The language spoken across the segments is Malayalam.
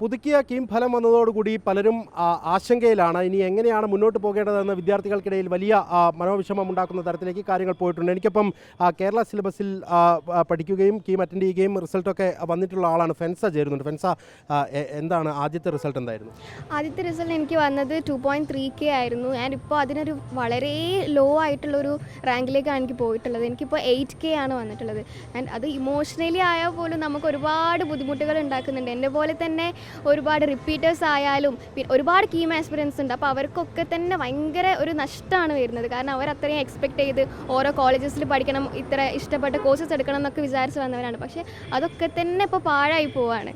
പുതുക്കിയ കീം ഫലം വന്നതോടുകൂടി പലരും ആശങ്കയിലാണ്. ഇനി എങ്ങനെയാണ് മുന്നോട്ട് പോകേണ്ടതെന്ന് വിദ്യാർത്ഥികൾക്കിടയിൽ വലിയ മനോവിഷമം ഉണ്ടാക്കുന്ന തരത്തിലേക്ക് കാര്യങ്ങൾ പോയിട്ടുണ്ട്. എനിക്കൊപ്പം കേരള സിലബസിൽ പഠിക്കുകയും കീം അറ്റൻഡ് ചെയ്യുകയും റിസൾട്ടൊക്കെ വന്നിട്ടുള്ള ആളാണ് ഫെൻസ ചേരുന്നുണ്ട്. ഫെൻസ എന്താണ് ആദ്യത്തെ റിസൾട്ട് എന്തായിരുന്നു? ആദ്യത്തെ റിസൾട്ട് എനിക്ക് വന്നത് ടു പോയിന്റ് ത്രീ കെ ആയിരുന്നു. ആൻഡ് ഇപ്പോൾ അതിനൊരു വളരെ ലോ ആയിട്ടുള്ളൊരു റാങ്കിലേക്കാണ് എനിക്ക് പോയിട്ടുള്ളത്. എനിക്കിപ്പോൾ എയ്റ്റ് കെ ആണ് വന്നിട്ടുള്ളത്. ആൻഡ് അത് ഇമോഷണലി ആയാൽ പോലും നമുക്ക് ഒരുപാട് ബുദ്ധിമുട്ടുകൾ ഉണ്ടാക്കുന്നുണ്ട്. എന്നെ പോലെ തന്നെ ഒരുപാട് റിപ്പീറ്റേഴ്സ് ആയാലും പിന്നെ ഒരുപാട് കീം ആസ്പിറൻസ് ഉണ്ട്. അപ്പോൾ അവർക്കൊക്കെ തന്നെ ഭയങ്കര ഒരു നഷ്ടമാണ് വരുന്നത്. കാരണം അവർ അത്രയും എക്സ്പെക്ട് ചെയ്ത് ഓരോ കോളേജസിൽ പഠിക്കണം ഇത്ര ഇഷ്ടപ്പെട്ട കോഴ്സസ് എടുക്കണം എന്നൊക്കെ വിചാരിച്ച് വന്നവരാണ്. പക്ഷേ അതൊക്കെ തന്നെ ഇപ്പോൾ പാഴായി പോവാണ്.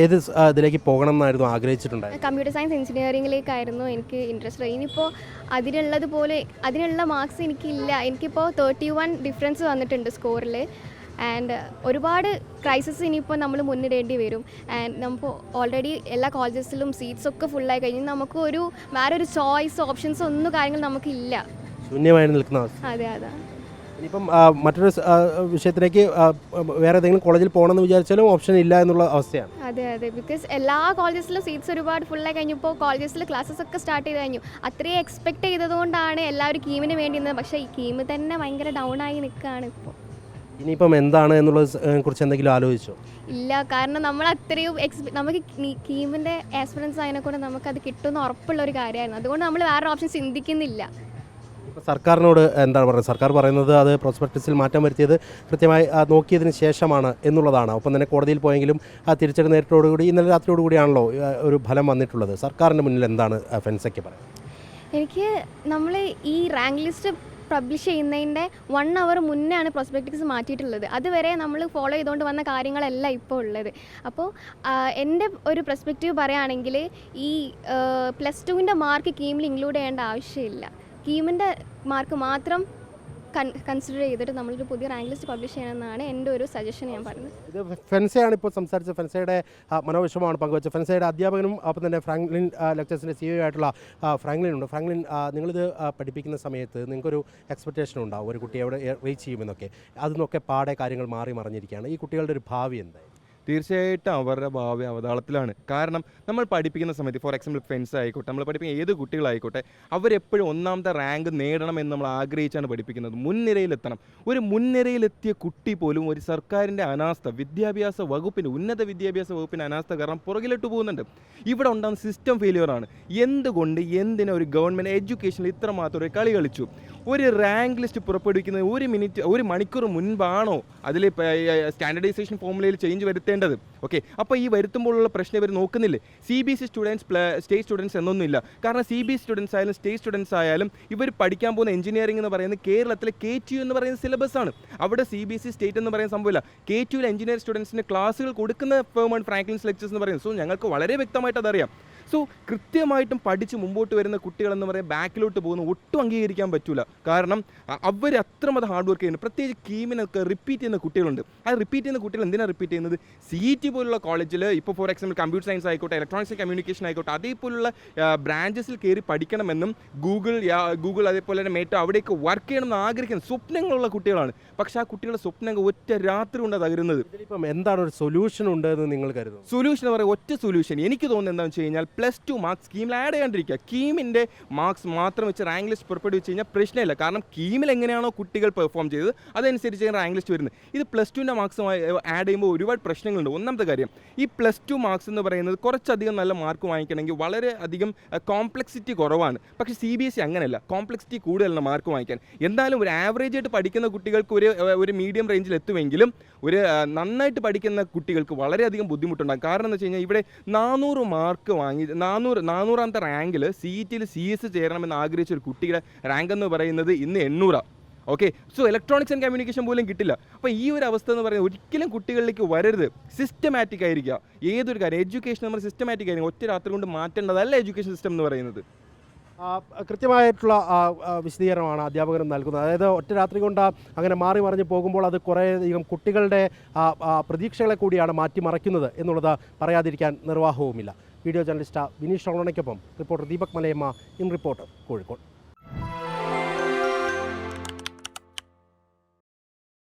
ഏത് ഇതിലേക്ക് പോകണം എന്നായിരുന്നു ആഗ്രഹിച്ചിട്ടുണ്ട് കമ്പ്യൂട്ടർ സയൻസ് എഞ്ചിനീയറിംഗിലേക്കായിരുന്നു എനിക്ക് ഇൻട്രസ്റ്റ് ഇനിയിപ്പോൾ അതിനുള്ളത് പോലെ അതിനുള്ള മാർക്സ് എനിക്കില്ല. എനിക്കിപ്പോൾ തേർട്ടി വൺ ഡിഫറൻസ് വന്നിട്ടുണ്ട് സ്കോറിൽ ആൻഡ് ഒരുപാട് ക്രൈസിസ് ഇനിയിപ്പോൾ നമ്മൾ മുന്നിടേണ്ടി വരും. ആൻഡ് നമുക്ക് ഓൾറെഡി എല്ലാ കോളേജസിലും സീറ്റ്സ് ഒക്കെ ഫുള്ളായി കഴിഞ്ഞ് നമുക്ക് ഒരു വേറെ ഒരു ചോയ്സ് ഓപ്ഷൻസ് ഒന്നും കാര്യങ്ങൾ നമുക്കില്ല. ശൂന്യമായി നിൽക്കുന്ന അതെ അതെ. ഇനിയിപ്പം മറ്റൊരു വിഷയത്തിലേക്ക് വേറെ ഏതെങ്കിലും കോളേജിൽ പോകണമെന്ന് വിചാരിച്ചാലും ഓപ്ഷൻ ഇല്ല എന്നുള്ള അവസ്ഥയാണ്. അതെ അതെ. ബിക്കോസ് എല്ലാ കോളേജസിലും സീറ്റ്സ് ഒരുപാട് ഫുള്ളായി കഴിഞ്ഞപ്പോൾ കോളേജസിൽ ക്ലാസ്സസ് ഒക്കെ സ്റ്റാർട്ട് ചെയ്ത് കഴിഞ്ഞു. അത്രയും എക്സ്പെക്ട് ചെയ്തതുകൊണ്ടാണ് എല്ലാവരും കീമിന് വേണ്ടി നിന്നത് പക്ഷേ ഈ കീമ് തന്നെ ഭയങ്കര ഡൗൺ ആയി നിൽക്കുകയാണ് ഇപ്പോൾ. ഇനിയിപ്പം എന്താണ് എന്നുള്ളത് കുറിച്ച് എന്തെങ്കിലും ആലോചിച്ചോ? ഇല്ല കാരണം നമ്മൾ അത്രയും എക്സ്പെ നമുക്ക് കീമിന്റെ കൂടാതെ നമുക്ക് അത് കിട്ടുമെന്ന് ഉറപ്പുള്ള ഒരു കാര്യമായിരുന്നു. അതുകൊണ്ട് നമ്മൾ വേറെ ഓപ്ഷൻ ചിന്തിക്കുന്നില്ല. സർക്കാരിനോട് എന്താണ് പറയുന്നത് സർക്കാർ പറയുന്നത് അത് പ്രോസ്പെക്ടസിൽ മാറ്റം വരുത്തിയത് കൃത്യമായി നോക്കിയതിന് ശേഷമാണ് എന്നുള്ളതാണ്. ഒപ്പം തന്നെ കോടതിയിൽ പോയെങ്കിലും ആ തിരിച്ചടി നേരിട്ടോടുകൂടി ഇന്നലെ രാത്രിയോടുകൂടിയാണല്ലോ ഒരു ഫലം വന്നിട്ടുള്ളത്. സർക്കാരിന്റെ മുന്നിൽ എന്താണ് ഫെൻസൊക്കെ ഫെൻസയ്ക്ക് പറയുന്നത്? എനിക്ക് നമ്മൾ ഈ റാങ്ക് ലിസ്റ്റ് പബ്ലിഷ് ചെയ്യുന്നതിന്റെ വൺ അവർ മുന്നേ ആണ് പ്രോസ്പെക്ടിക്സ് മാറ്റിയിട്ടുള്ളത്. അതുവരെ നമ്മൾ ഫോളോ ചെയ്തുകൊണ്ട് വന്ന കാര്യങ്ങളല്ല ഇപ്പോൾ ഉള്ളത്. അപ്പോൾ എന്റെ ഒരു പെർസ്പെക്റ്റീവ് പറയുകയാണെങ്കിൽ ഈ പ്ലസ് ടുവിന്റെ മാർക്ക് കീമിൽ ഇൻക്ലൂഡ് ചെയ്യേണ്ട ആവശ്യമില്ല. കീമിന്റെ മാർക്ക് മാത്രം കൺസിഡർ ചെയ്തിട്ട് നമ്മളൊരു പുതിയ റാങ്ക് ലിസ്റ്റ് പബ്ലിഷ് ചെയ്യണമെന്നാണ് എന്റെ ഒരു സജഷൻ ഞാൻ പറഞ്ഞത്. ഇത് ഫെൻസയാണ് ഇപ്പോൾ സംസാരിച്ചത്. ഫെൻസയുടെ മനോവിഷമാണ് പങ്കുവച്ചത്. ഫെൻസയുടെ അധ്യാപകനും അപ്പം തന്നെ ഫ്രാങ്ക്ലിൻ ലെക്ചേഴ്സിന്റെ സി ആയിട്ടുള്ള ഫ്രാങ്ക്ലിൻ ഉണ്ട്. ഫ്രാങ്ക്ലിൻ നിങ്ങളിത് പഠിപ്പിക്കുന്ന സമയത്ത് നിങ്ങൾക്കൊരു എക്സ്പെക്റ്റേഷൻ ഉണ്ടാവും. ഒരു കുട്ടി എവിടെ റീച്ച് ചെയ്യുമെന്നൊക്കെ. അതിനൊക്കെ പാടെ കാര്യങ്ങൾ മാറി മറിഞ്ഞിരിക്കുകയാണ്. ഈ കുട്ടികളുടെ ഒരു ഭാവി എന്തായി തീർച്ചയായിട്ടും അവരുടെ ഭാവി അവതാളത്തിലാണ്. കാരണം നമ്മൾ പഠിപ്പിക്കുന്ന സമയത്ത് ഫോർ എക്സാമ്പിൾ ഫ്രണ്ട്സ് ആയിക്കോട്ടെ നമ്മൾ പഠിപ്പിക്കുന്ന ഏത് കുട്ടികളായിക്കോട്ടെ അവരെപ്പോഴും ഒന്നാമത്തെ റാങ്ക് നേടണം എന്ന് നമ്മൾ ആഗ്രഹിച്ചാണ് പഠിപ്പിക്കുന്നത്. മുൻനിരയിലെത്തണം. ഒരു മുൻനിരയിലെത്തിയ കുട്ടി പോലും ഒരു സർക്കാരിന്റെ അനാസ്ഥ വിദ്യാഭ്യാസ വകുപ്പിന് ഉന്നത വിദ്യാഭ്യാസ വകുപ്പിന് അനാസ്ഥ കാരണം പുറകിലിട്ട് പോകുന്നുണ്ട്. ഇവിടെ ഉണ്ടാകുന്ന സിസ്റ്റം ഫെയിലിയറാണ് എന്തുകൊണ്ട് എന്തിനാ ഒരു ഗവൺമെന്റ് എഡ്യൂക്കേഷനിൽ ഇത്രമാത്രം ഒരു കളി കളിച്ചു? ഒരു റാങ്ക് ലിസ്റ്റ് പുറപ്പെടുവിക്കുന്നത് ഒരു മിനിറ്റ് ഒരു മണിക്കൂർ മുൻപാണോ? അതിൽ സ്റ്റാൻഡർഡൈസേഷൻ ഫോമുലയിൽ ചേഞ്ച് വരുത്തേണ്ടത്? ഓക്കെ അപ്പോൾ ഈ വരുത്തുമ്പോഴുള്ള പ്രശ്നം ഇവർ നോക്കുന്നില്ല? C B S students state students എന്നൊന്നുമില്ല. കാരണം സി ബി എസ് സ്റ്റുഡൻസ് ആയാലും സ്റ്റേറ്റ് സ്റ്റുഡൻസ് ആയാലും ഇവർ പഠിക്കാൻ പോകുന്ന എഞ്ചിനീയറിംഗ് എന്ന് പറയുന്നത് കേരളത്തിലെ കെ ടി എന്ന് പറയുന്ന സിലബസ് ആണ്. അവിടെ സി ബി സി സ്റ്റേറ്റ് എന്ന് പറയുന്ന സംഭവമില്ല. കെ ടിയിൽ എഞ്ചിനീയർ സ്റ്റുഡൻസിന് ക്ലാസ്സുകൾ കൊടുക്കുന്ന ഫേമാണ് ഫ്രാങ്ക്ലിൻസ് ലെക്ചേഴ്സ് എന്ന് പറയുന്നത്. സോ ഞങ്ങൾക്ക് വളരെ വ്യക്തമായിട്ട് അതറിയാം സോ കൃത്യമായിട്ടും പഠിച്ച് മുമ്പോട്ട് വരുന്ന കുട്ടികളെന്ന് പറയുന്നത് ബാക്കിലോട്ട് പോകുന്ന ഒട്ടും അംഗീകരിക്കാൻ പറ്റില്ല കാരണം അവർ അത്രമത് ഹാർഡ് വർക്ക് ചെയ്യുന്നു പ്രത്യേകിച്ച് കീമിനൊക്കെ റിപ്പീറ്റ് ചെയ്യുന്ന കുട്ടികളുണ്ട്. ആ റിപ്പീറ്റ് ചെയ്യുന്ന കുട്ടികൾ എന്തിനാണ് റിപ്പീറ്റ് ചെയ്യുന്നത്? സി ടി പോലുള്ള കോളേജിൽ ഇപ്പോൾ ഫോർ എക്സാമ്പിൾ കമ്പ്യൂട്ടർ സയൻസ് ആയിക്കോട്ടെ ഇലക്ട്രോണിക്സ് കമ്മ്യൂണിക്കേഷൻ ആയിക്കോട്ടെ അതേപോലുള്ള ബ്രാഞ്ചസിൽ കയറി പഠിക്കണമെന്നും ഗൂഗിൾ ഗൂഗിൾ അതേപോലെ തന്നെ മേറ്റോ അവിടേക്ക് വർക്ക് ചെയ്യണമെന്ന് ആഗ്രഹിക്കുന്ന സ്വപ്നങ്ങളുള്ള കുട്ടികളാണ്. പക്ഷേ ആ കുട്ടികളുടെ സ്വപ്നങ്ങൾ ഒറ്റ രാത്രി കൊണ്ട് തകരുന്നത്. ഇപ്പം എന്താണ് ഒരു സൊല്യൂഷൻ ഉണ്ട് എന്ന് നിങ്ങൾ കരുതുന്നു? സൊല്യൂഷൻ എന്ന് പറയുക ഒറ്റ സൊല്യൂഷൻ എനിക്ക് തോന്നുന്നത് എന്താണെന്ന് വെച്ച് കഴിഞ്ഞാൽ പ്ലസ് ടു മാർക്സ് സ്കീമിൽ ആഡ് ചെയ്യാണ്ടിരിക്കുക കീമിന്റെ മാർക്സ് മാത്രം വെച്ച് റാങ്ക് ലിസ്റ്റ് പുറപ്പെടുവിച്ച് കഴിഞ്ഞാൽ പ്രശ്നമില്ല. കാരണം കീമിൽ എങ്ങനെയാണോ കുട്ടികൾ പെർഫോം ചെയ്തത് അതനുസരിച്ച് റാങ്ക് ലിസ്റ്റ് വരുന്നത്. ഇത് പ്ലസ് ടുവിന്റെ മാർക്സ് ആഡ് ചെയ്യുമ്പോൾ ഒരുപാട് പ്രശ്നങ്ങളുണ്ട്. ഒന്നാമത്തെ കാര്യം ഈ പ്ലസ് ടു മാർക്സ് എന്ന് പറയുന്നത് കുറച്ചധികം നല്ല മാർക്ക് വാങ്ങിക്കണമെങ്കിൽ വളരെ അധികം കോംപ്ലക്സിറ്റി കുറവാണ്. പക്ഷേ സി ബി എസ് സി അങ്ങനെയല്ല. കോംപ്ലക്സിറ്റി കൂടുതലാണ് മാർക്ക് വാങ്ങിക്കാൻ. എന്തായാലും ഒരു ആവറേജ് ആയിട്ട് പഠിക്കുന്ന കുട്ടികൾക്ക് ഒരു ഒരു മീഡിയം റേഞ്ചിൽ എത്തുമെങ്കിലും ഒരു നന്നായിട്ട് പഠിക്കുന്ന കുട്ടികൾക്ക് വളരെയധികം ബുദ്ധിമുട്ടുണ്ടാകും. കാരണം എന്ന് വെച്ച് കഴിഞ്ഞാൽ ഇവിടെ നാനൂറ് മാർക്ക് വാങ്ങി നാനൂറ് നാനൂറാമത്തെ റാങ്കിൽ സി ഇ ടിയിൽ സി എസ് ചേരണമെന്ന് ആഗ്രഹിച്ച ഒരു കുട്ടിയുടെ റാങ്ക് എന്ന് പറയുന്നത് ഇന്ന് എണ്ണൂറാണ് okay so electronics and communication പോലും കിട്ടില്ല. അപ്പോൾ ഈ ഒരു അവസ്ഥ എന്ന് പറയുന്നത് ഒരിക്കലും കുട്ടികളിലേക്ക് വരരുത്. സിസ്റ്റമാറ്റിക് ആയിരിക്കുക. ഏതൊരു കാര്യം? എഡ്യൂക്കേഷൻ നമ്മൾ സിസ്റ്റമാറ്റിക് ആയിരിക്കും. ഒറ്റ രാത്രി കൊണ്ട് മാറ്റേണ്ടതല്ല എഡ്യൂക്കേഷൻ സിസ്റ്റം എന്ന് പറയുന്നത്. കൃത്യമായിട്ടുള്ള വിശദീകരണമാണ് അധ്യാപകർ നൽകുന്നത്. അതായത് ഒറ്റ രാത്രി കൊണ്ട് അങ്ങനെ മാറി മറിഞ്ഞ് പോകുമ്പോൾ അത് കുറേയധികം കുട്ടികളുടെ പ്രതീക്ഷകളെ കൂടിയാണ് മാറ്റിമറയ്ക്കുന്നത് എന്നുള്ളത് പറയാതിരിക്കാൻ നിർവാഹവുമില്ല. Video journalist Vineesh ഷോളണയ്ക്കൊപ്പം reporter Deepak Malayamma in reporter Kozhikode.